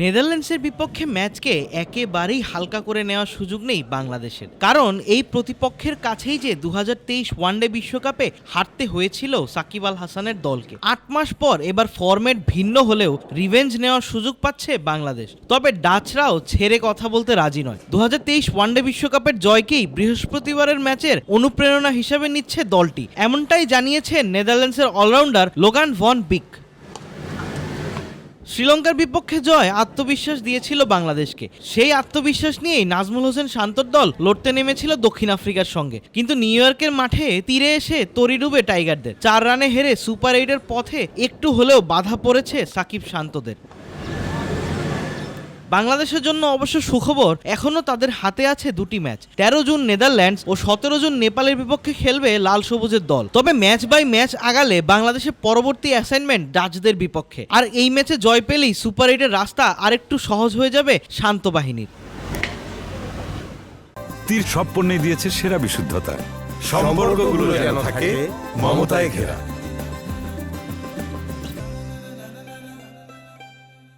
নেদারল্যান্ডসের বিপক্ষে ম্যাচকে একেবারেই হালকা করে নেওয়ার সুযোগ নেই বাংলাদেশের। কারণ এই প্রতিপক্ষের কাছেই যে দু হাজার তেইশ ওয়ানডে বিশ্বকাপে হারতে হয়েছিল সাকিব আল হাসানের দলকে। আট মাস পর এবার ফরম্যাট ভিন্ন হলেও রিভেঞ্জ নেওয়ার সুযোগ পাচ্ছে বাংলাদেশ। তবে ডাচরাও ছেড়ে কথা বলতে রাজি নয়। দু ওয়ানডে বিশ্বকাপের জয়কেই বৃহস্পতিবারের ম্যাচের অনুপ্রেরণা হিসেবে নিচ্ছে দলটি। এমনটাই জানিয়েছে নেদারল্যান্ডসের অলরাউন্ডার লোগান ভন বিক। শ্রীলঙ্কার বিপক্ষে জয় আত্মবিশ্বাস দিয়েছিল বাংলাদেশকে। সেই আত্মবিশ্বাস নিয়েই নাজমুল হোসেন শান্তর দল লড়তে নেমেছিল দক্ষিণ আফ্রিকার সঙ্গে। কিন্তু নিউ ইয়র্কের মাঠে তীরে এসে তরি ডুবে টাইগারদের। চার রানে হেরে সুপার এইটের পথে একটু হলেও বাধা পড়েছে সাকিব শান্তদের। বাংলাদেশের জন্য অবশ্য সুখবর এখনও তাদের হাতে আছে দুটি ম্যাচ। তেরো জুন নেদারল্যান্ডস ও সতেরো জুন নেপালের বিপক্ষে খেলবে লাল সবুজের দল। তবে ম্যাচ বাই ম্যাচ আগালে বাংলাদেশের পরবর্তী অ্যাসাইনমেন্ট ডাচদের বিপক্ষে। আর এই ম্যাচে জয় পেলেই সুপার এইটের রাস্তা আরেকটু সহজ হয়ে যাবে শান্ত বাহিনীর। তীর সব পণ্যে দিয়েছে সেরা বিশুদ্ধতা। সম্পর্কগুলো যেন থাকে মমতায় ঘেরা।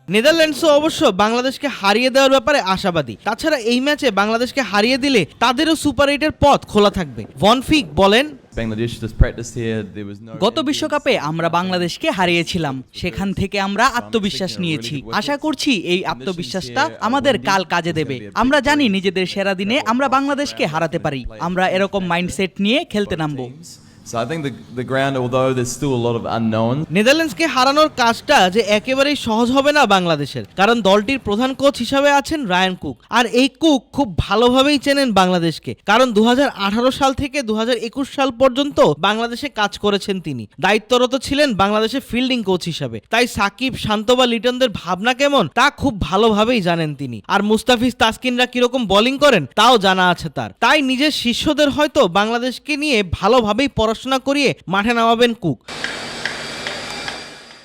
নেদারল্যান্ডসও অবশ্য বাংলাদেশকে হারিয়ে দেওয়ার ব্যাপারে আশাবাদী। তাছাড়া এই ম্যাচে বাংলাদেশকে হারিয়ে দিলে তাদেরও সুপার এইটের পথ খোলা থাকবে। ভনফিক বলেন. গত বিশ্বকাপে আমরা বাংলাদেশকে হারিয়েছিলাম। সেখান থেকে আমরা আত্মবিশ্বাস নিয়েছি। আশা করছি এই আত্মবিশ্বাসটা আমাদের কাল কাজে দেবে। আমরা জানি নিজেদের সেরা দিনে আমরা বাংলাদেশকে হারাতে পারি। আমরা এরকম মাইন্ডসেট নিয়ে খেলতে নামবো। নেদারল্যান্ডসকে হারানোর কাজটা যে একেবারেই সহজ হবে না বাংলাদেশের, কারণ দলটির প্রধান কোচ হিসাবে আছেন রায়ান কুক। আর এই কুক খুব ভালোভাবেই চেনেন বাংলাদেশকে, কারণ দু সাল থেকে দু সাল পর্যন্ত বাংলাদেশে কাজ করেছেন তিনি। দায়িত্বরত ছিলেন বাংলাদেশের ফিল্ডিং কোচ হিসাবে। তাই সাকিব, শান্ত বা লিটনদের ভাবনা কেমন, তা খুব ভালোভাবেই জানেন তিনি। আর মুস্তাফিজ তাসকিনরা কীরকম বোলিং করেন, তাও জানা আছে তার। তাই নিজের শিষ্যদের হয়তো বাংলাদেশকে নিয়ে ভালোভাবেই পড়াশোনা করিয়ে মাঠে নামাবেন কুক।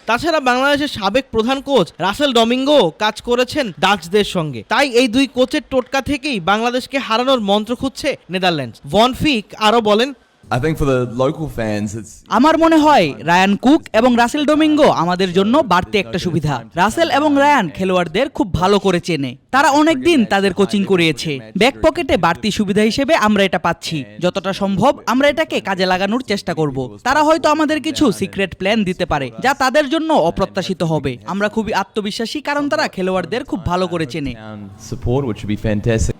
তাছাড়া বাংলাদেশের সাবেক প্রধান কোচ রাসেল ডমিঙ্গো কাজ করেছেন ডাচদের সঙ্গে। তাই এই দুই কোচের টোটকা থেকেই বাংলাদেশকে হারানোর মন্ত্র খুঁজছে নেদারল্যান্ডস। ভন ফিক আরও বলেন I think for the local fans, it's আমার মনে হয় রায়ান কুক এবং রাসেল ডোমিঙ্গো আমাদের জন্য বাড়তি একটা সুবিধা। রাসেল এবং রায়ান খেলোয়াড়দের খুব ভালো করে চেনে। তারা অনেক দিন তাদের কোচিং করিয়েছে। ব্যাক পকেটে বাড়তি সুবিধা হিসেবে আমরা এটা পাচ্ছি। যতটা সম্ভব আমরা এটাকে কাজে লাগানোর চেষ্টা করব। তারা হয়তো আমাদের কিছু সিক্রেট প্ল্যান দিতে পারে যা তাদের জন্য অপ্রত্যাশিত হবে। আমরা খুবই আত্মবিশ্বাসী কারণ তারা খেলোয়াড়দের খুব ভালো করে চেনে।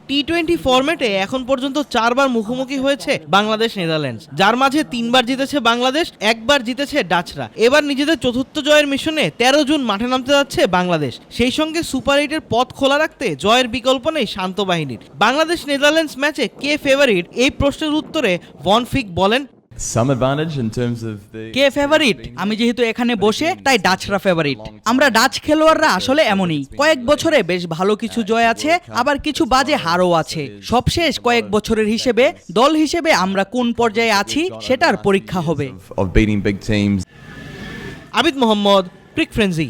টি টোয়েন্টি ফরম্যাটে এখন পর্যন্ত চারবার মুখোমুখি হয়েছে বাংলাদেশ, নেদারল্যান্ডস। যার মাঝে তিনবার জিতেছে বাংলাদেশ, একবার জিতেছে ডাচরা। এবার নিজেদের চতুর্থ জয়ের মিশনে তেরো জুন মাঠে নামতে যাচ্ছে বাংলাদেশ। সেই সঙ্গে সুপার এইটের পথ খোলা রাখতে জয়ের বিকল্প নেই শান্ত বাহিনীর। বাংলাদেশ নেদারল্যান্ডস ম্যাচে কে ফেভারিট এই প্রশ্নের উত্তরে ভনফিক বলেন Some advantage in terms of the. কে ফেভারিট আমি যেহেতু এখানে বসে তাই ডাচরা ফেভারিট আমরা ডাচ খেলোয়াড়রা আসলে এমনই। কয়েক বছরে বেশ ভালো কিছু জয় আছে আবার কিছু বাজে হারও আছে। সবশেষ কয়েক বছরের হিসেবে দল হিসেবে আমরা কোন পর্যায়ে আছি সেটার পরীক্ষা হবে. আবিদ মোহাম্মদ প্রিক ফ্রেন্সি।